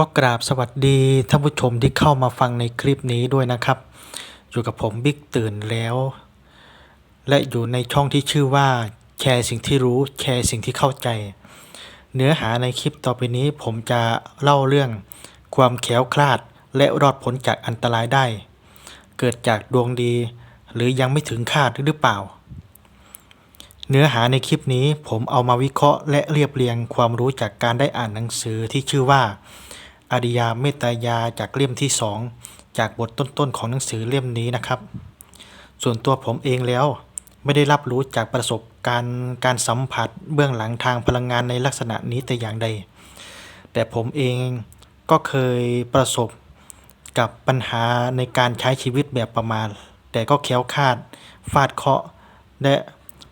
ก็กราบสวัสดีท่านผู้ชมที่เข้ามาฟังในคลิปนี้ด้วยนะครับ อยู่กับผมบิ๊กตื่นแล้ว และอยู่ในช่องที่ชื่อว่าแชร์สิ่งที่รู้แชร์สิ่งที่เข้าใจ เนื้อหาในคลิปต่อไปนี้ผมจะเล่าเรื่องความแขล้วคลาดและรอดพ้นจากอันตรายได้ เกิดจากดวงดี หรือยังไม่ถึงคาดหรือเปล่า เนื้อหาในคลิปนี้ผมเอามาวิเคราะห์และเรียบเรียงความรู้จากการได้อ่านหนังสือที่ชื่อว่า อริยาเมตยาจากเล่มที่2จากบทต้นๆของหนังสือเล่มนี้นะครับ ส่วนตัวผมเองแล้วไม่ได้รับรู้จากประสบการณ์การสัมผัสเบื้องหลังทางพลังงานในลักษณะนี้แต่อย่างใด แต่ผมเองก็เคยประสบกับปัญหาในการใช้ชีวิตแบบประมาณ แต่ก็แค้วคาด ฟาดเคาะ และ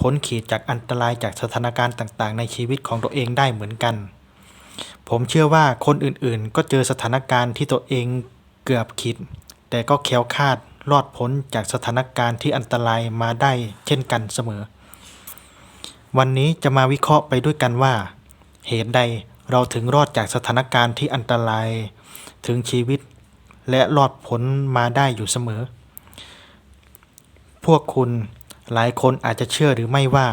พ้นขีดจากอันตรายจากสถานการณ์ต่างๆ ในชีวิตของตัวเองได้เหมือนกัน ผมเชื่อว่าคนอื่นๆ ก็เจอสถานการณ์ที่ตัวเองเกือบคิด แต่ก็แคล้วคาดรอดพ้นจากสถานการณ์ที่อันตรายมาได้เช่นกันเสมอ วันนี้จะมาวิเคราะห์ไปด้วยกันว่า เหตุใดเราถึงรอดจากสถานการณ์ที่อันตรายถึงชีวิต และรอดพ้นมาได้อยู่เสมอ พวกคุณหลายคนอาจจะเชื่อหรือไม่ว่า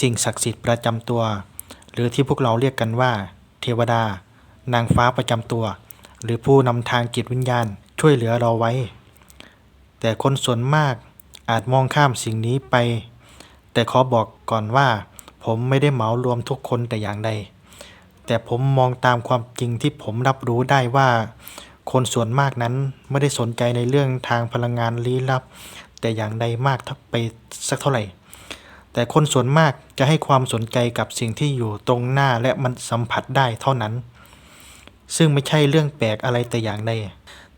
สิ่งศักดิ์สิทธิ์ประจำตัว หรือที่พวกเราเรียกกันว่า เทวดา นางฟ้าประจำตัว หรือผู้นำทางจิตวิญญาณช่วยเหลือเราไว้ แต่คนส่วนมากอาจมองข้ามสิ่งนี้ไป แต่ขอบอกก่อนว่า ผมไม่ได้เหมารวมทุกคนแต่อย่างใด แต่ผมมองตามความจริงที่ผมรับรู้ได้ว่า คนส่วนมากนั้นไม่ได้สนใจในเรื่องทางพลังงานลี้ลับ แต่อย่างใดมากทักไปสักเท่าไหร่ แต่คนส่วนมากจะให้ความสนใจกับสิ่งที่อยู่ตรงหน้าและมันสัมผัสได้เท่านั้น ซึ่งไม่ใช่เรื่องแปลกอะไรแต่อย่างใด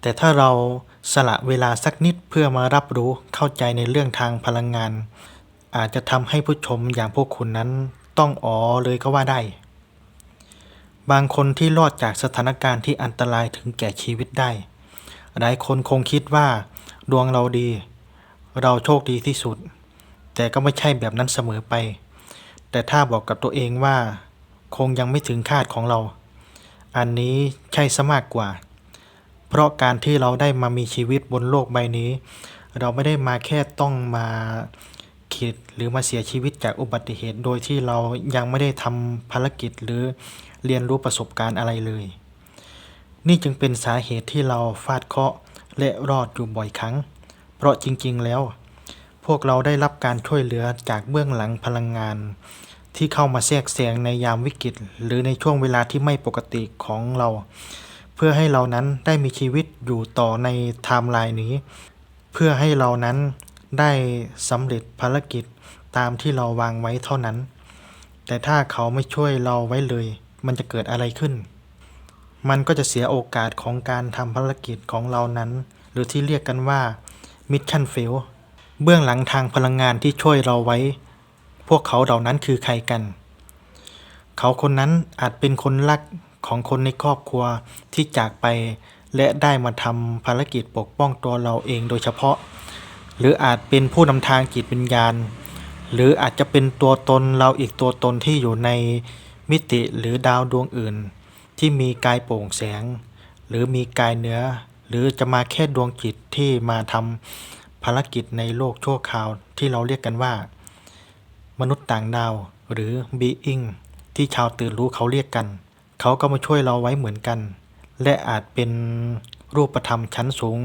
แต่ถ้าเราสละเวลาสักนิดเพื่อมารับรู้เข้าใจในเรื่องทางพลังงาน อาจจะทำให้ผู้ชมอย่างพวกคุณนั้นต้องอ๋อเลยก็ว่าได้ บางคนที่รอดจากสถานการณ์ที่อันตรายถึงแก่ชีวิตได้ หลายคนคงคิดว่า ดวงเราดี เราโชคดีที่สุด แต่ก็ไม่ใช่แบบนั้นเสมอไป แต่ถ้าบอกกับตัวเองว่า คงยังไม่ถึงคาดของเรา อันนี้ใช่ซะมากกว่า เพราะการที่เราได้มามีชีวิตบนโลกใบนี้ เราไม่ได้มาแค่ต้องมาคิดหรือมาเสียชีวิตจากอุบัติเหตุโดยที่เรายังไม่ได้ทำภารกิจหรือเรียนรู้ประสบการณ์อะไรเลย นี่จึงเป็นสาเหตุที่เราฟาดเคราะห์และรอดอยู่บ่อยครั้ง เพราะจริงๆแล้ว พวกเราได้รับการช่วยเหลือจากเบื้องหลังพลังงาน ที่เข้ามาแทรกแซงในยามวิกฤต หรือในช่วงเวลาที่ไม่ปกติของเรา เพื่อให้เรานั้นได้มีชีวิตอยู่ต่อในไทม์ไลน์นี้ เพื่อให้เรานั้นได้สำเร็จภารกิจตามที่เราวางไว้เท่านั้น แต่ถ้าเขาไม่ช่วยเราไว้เลย มันจะเกิดอะไรขึ้น มันก็จะเสียโอกาสของการทำภารกิจของเรานั้น หรือที่เรียกกันว่า Mission Fail เเบื้องหลังทางพลังงานที่ช่วยเราไว้ พวกเขาเหล่านั้นคือใครกัน เขาคนนั้นอาจเป็นคนรักของคนในครอบครัวที่จากไป และได้มาทำภารกิจปกป้องตัวเราเองโดยเฉพาะ หรืออาจเป็นผู้นำทางจิตวิญญาณ หรืออาจจะเป็นตัวตนเราอีกตัวตนที่อยู่ในมิติหรือดาวดวงอื่น ที่มีกายโปร่งแสง หรือมีกายเนื้อ หรือจะมาแค่ดวงจิตที่มาทำ ภารกิจในโลกชั่วคราวที่เราเรียกกันว่า มนุษย์ต่างดาวหรือ being ที่ชาวตื่นรู้เขาเรียกกัน เขาก็มาช่วยเราไว้เหมือนกัน และอาจเป็นรูปธรรมชั้นสูง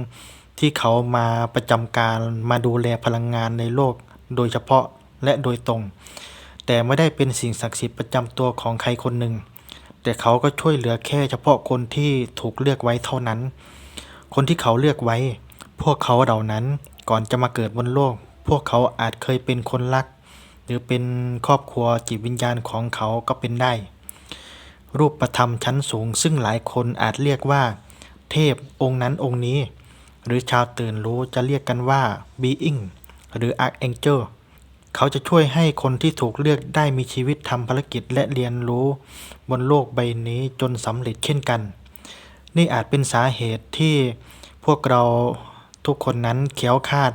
ที่เขามาประจำการมาดูแลพลังงานในโลก โดยเฉพาะและโดยตรง แต่ไม่ได้เป็นสิ่งศักดิ์สิทธิ์ประจำตัวของใครคนหนึ่ง แต่เขาก็ช่วยเหลือแค่เฉพาะคนที่ถูกเลือกไว้เท่านั้น คนที่เขาเลือกไว้ พวกเขาเหล่านั้น ก่อนจะมาเกิดบนโลก พวกเขาอาจเคยเป็นคนรัก หรือเป็นครอบครัวจิตวิญญาณของเขาก็เป็นได้ รูปธรรมชั้นสูง ซึ่งหลายคนอาจเรียกว่า เทพองค์นั้นองค์นี้ หรือชาวตื่นรู้จะเรียกกันว่า being หรือ archangel เขาจะช่วยให้คนที่ถูกเลือกได้มีชีวิตทำภารกิจและเรียนรู้ บนโลกใบนี้จนสำเร็จเช่นกัน นี่อาจเป็นสาเหตุที่พวกเรา ทุกคนนั้นเขียวคาด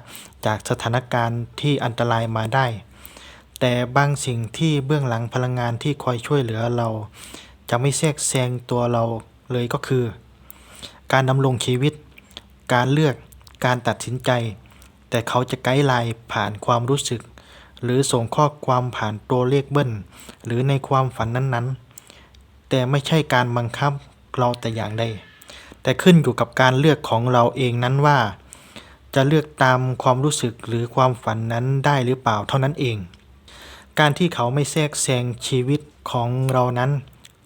จากสถานการณ์ที่อันตรายมาได้ แต่บางสิ่งที่เบื้องหลังพลังงานที่คอยช่วยเหลือเรา จะไม่แทรกแซงตัวเราเลยก็คือ การดำรงชีวิต การเลือกการตัดสินใจ แต่เขาจะไกด์ไลน์ผ่านความรู้สึก หรือส่งข้อความผ่านตัวเลขเบิ้ล หรือในความฝันนั้นๆ แต่ไม่ใช่การบังคับเราแต่อย่างใดแต่ขึ้นอยู่กับการเลือกของเราเองนั้นว่า จะเลือกตามความรู้สึกหรือความฝันนั้นได้หรือเปล่าเท่านั้นเอง การที่เขาไม่แทรกแซงชีวิตของเรานั้น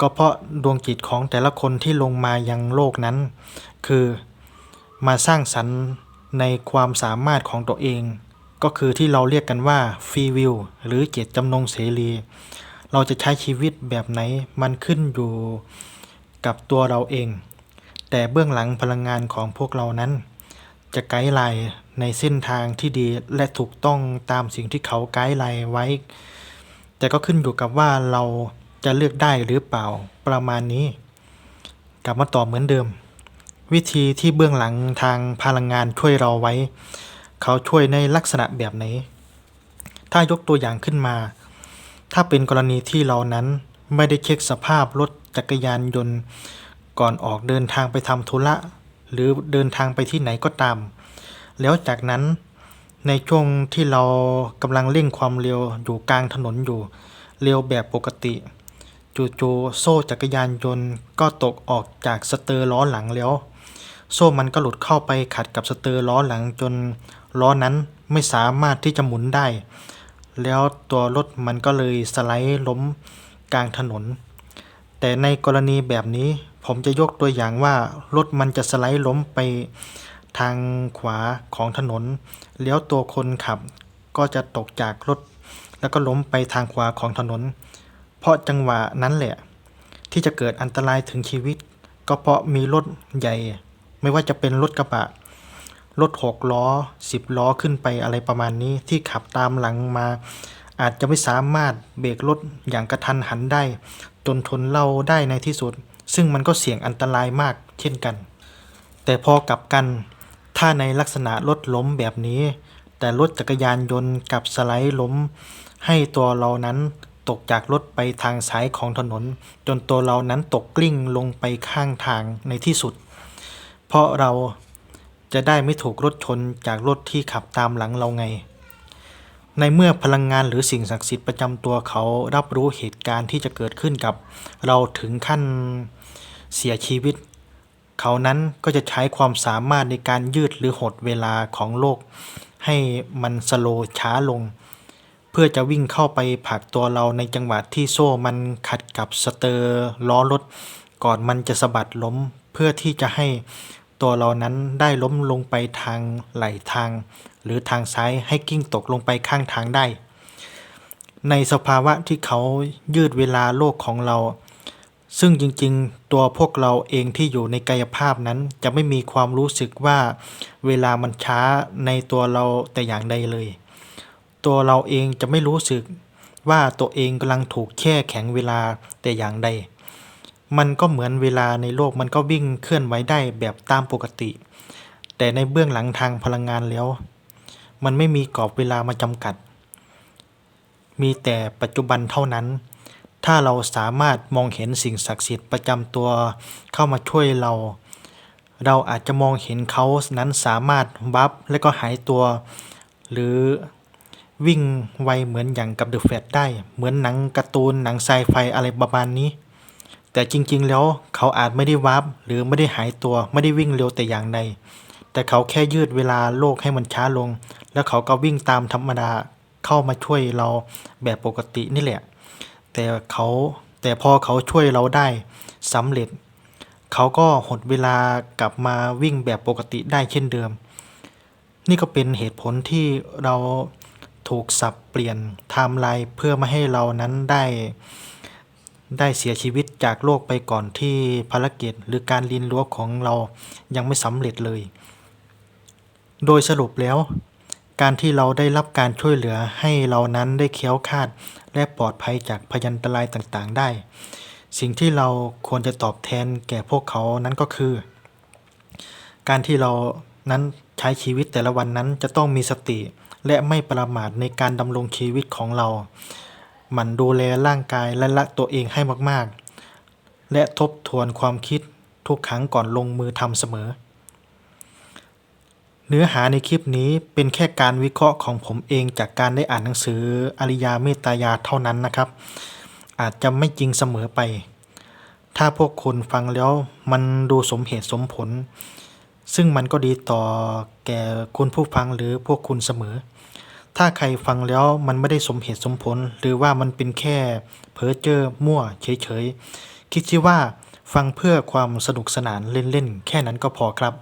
ก็เพราะดวงจิตของแต่ละคนที่ลงมายังโลกนั้น คือมาสร้างสรรค์ในความสามารถของตัวเอง ก็คือที่เราเรียกกันว่าฟรีวิวหรือเจตจำนงเสรี เราจะใช้ชีวิตแบบไหนมันขึ้นอยู่กับตัวเราเอง แต่เบื้องหลังพลังงานของพวกเรานั้น จะไกด์ไลน์ในเส้นทางที่ดีและถูกต้องตามสิ่งที่เขาไกด์ไลน์ไว้ แต่ก็ขึ้นอยู่กับว่าเราจะเลือกได้หรือเปล่าประมาณนี้ กลับมาตอบเหมือนเดิม วิธีที่เบื้องหลังทางพลังงานช่วยเราไว้ เขาช่วยในลักษณะแบบไหน ถ้ายกตัวอย่างขึ้นมา ถ้าเป็นกรณีที่เรานั้นไม่ได้เช็คสภาพรถจักรยานยนต์ ก่อนออกเดินทางไปทำธุระ หรือเดินทางไปที่ไหนก็ตาม แล้วจากนั้นในช่วงที่เรากำลังเร่งความเร็วอยู่กลางถนนอยู่เร็วแบบปกติจู่ๆโซ่จักรยานยนต์ก็ตกออกจากสเตอร์ล้อหลังแล้ว โซ่มันก็หลุดเข้าไปขัดกับสเตอร์ล้อหลังจนล้อนั้นไม่สามารถที่จะหมุนได้ แล้วตัวรถมันก็เลยสไลด์ล้มกลางถนน แต่ในกรณีแบบนี้ ผมจะยกตัวอย่างว่ารถมันจะสไลด์ล้มไปทางขวาของถนน แล้วตัวคนขับก็จะตกจากรถ แล้วก็ล้มไปทางขวาของถนน เพราะจังหวะนั้นแหละ ที่จะเกิดอันตรายถึงชีวิต ก็เพราะมีรถใหญ่ ไม่ว่าจะเป็นรถกระบะรถหกล้อสิบล้อขึ้นไปอะไรประมาณนี้ที่ขับตามหลังมา อาจจะไม่สามารถเบรกรถอย่างกระทันหันได้ จนชนเราได้ในที่สุด ซึ่งมันก็เสี่ยงอันตรายมากเช่นกัน แต่พอกลับกัน ถ้าในลักษณะรถล้มแบบนี้ แต่รถจักรยานยนต์กลับสไลด์ล้ม ให้ตัวเรานั้นตกจากรถไปทางซ้ายของถนน จนตัวเรานั้นตกกลิ้งลงไปข้างทางในที่สุด เพราะเราจะได้ไม่ถูกรถชนจากรถที่ขับตามหลังเราไง ในเมื่อพลังงานหรือสิ่งศักดิ์สิทธิ์ประจำตัวเขารับรู้เหตุการณ์ที่จะเกิดขึ้นกับ เราถึงขั้น เสียชีวิต เขานั้นก็จะใช้ความสามารถในการยืดหรือหดเวลาของโลก ให้มันสโลว์ช้าลง เพื่อจะวิ่งเข้าไปผลักตัวเราในจังหวะที่โซ่มันขัดกับสเตอร์ล้อรถ ก่อนมันจะสะบัดล้มเพื่อที่จะให้ตัวเรานั้นได้ล้มลงไปทางไหลทาง หรือทางซ้ายให้กิ้งตกลงไปข้างทางได้ ในสภาวะที่เขายืดเวลาโลกของเรา ซึ่งจริงๆ ตัวพวกเราเองที่อยู่ในกายภาพนั้นจะไม่มีความรู้สึกว่าเวลามันช้าในตัวเราแต่อย่างใดเลย ตัวเราเองจะไม่รู้สึกว่าตัวเองกำลังถูกแช่แข็งเวลาแต่อย่างใด มันก็เหมือนเวลาในโลกมันก็วิ่งเคลื่อนไหวได้แบบตามปกติ แต่ในเบื้องหลังทางพลังงานแล้ว มันไม่มีกรอบเวลามาจำกัด มีแต่ปัจจุบันเท่านั้น ถ้าเราสามารถมองเห็นสิ่งศักดิ์สิทธิ์ประจำตัวเข้ามาช่วยเรา เราอาจจะมองเห็นเขานั้นสามารถวับและก็หายตัว หรือวิ่งไวเหมือนอย่างกับเดอะแฟตได้ เหมือนหนังการ์ตูนหนังไซไฟอะไรประมาณนี้ แต่จริงๆแล้วเขาอาจไม่ได้วับหรือไม่ได้หายตัวไม่ได้วิ่งเร็วแต่อย่างใด แต่เขาแค่ยืดเวลาโลกให้มันช้าลง แล้วเขาก็วิ่งตามธรรมดาเข้ามาช่วยเราแบบปกตินี่แหละ แต่เขาแต่พอเขาช่วยเราได้สำเร็จ เขาก็หดเวลากลับมาวิ่งแบบปกติได้เช่นเดิม นี่ก็เป็นเหตุผลที่เราถูกสับเปลี่ยนไทม์ไลน์เพื่อไม่ให้เรานั้นได้ได้เสียชีวิตจากโลกไปก่อนที่ภารกิจหรือการเรีนรู้ของเรายังไม่สำเร็จเลย โดยสรุปแล้ว การที่เราได้รับการช่วยเหลือให้เรานั้นได้เคี้ยวคาด และปลอดภัยจากพยันตรายต่างๆ ได้ สิ่งที่เราควรจะตอบแทนแก่พวกเขานั้นก็คือ การที่เรานั้นใช้ชีวิตแต่ละวันนั้นจะต้องมีสติ และไม่ประมาทในการดำรงชีวิตของเรา หมั่นดูแลร่างกายและละตัวเองให้มากๆ และทบทวนความคิดทุกครั้งก่อนลงมือทำเสมอ เนื้อหาในคลิปนี้เป็นแค่การวิเคราะห์ของผมเองจากการได้อ่านหนังสืออริยาเมตตายาเท่านั้นนะครับ อาจจะไม่จริงเสมอไป ถ้าพวกคุณฟังแล้วมันดูสมเหตุสมผล ซึ่งมันก็ดีต่อแก่คุณผู้ฟังหรือพวกคุณเสมอ ถ้าใครฟังแล้วมันไม่ได้สมเหตุสมผล หรือว่ามันเป็นแค่เพ้อเจ้อมั่วเฉยๆคิดที่ว่าฟังเพื่อความสนุกสนานเล่นๆแค่นั้นก็พอครับ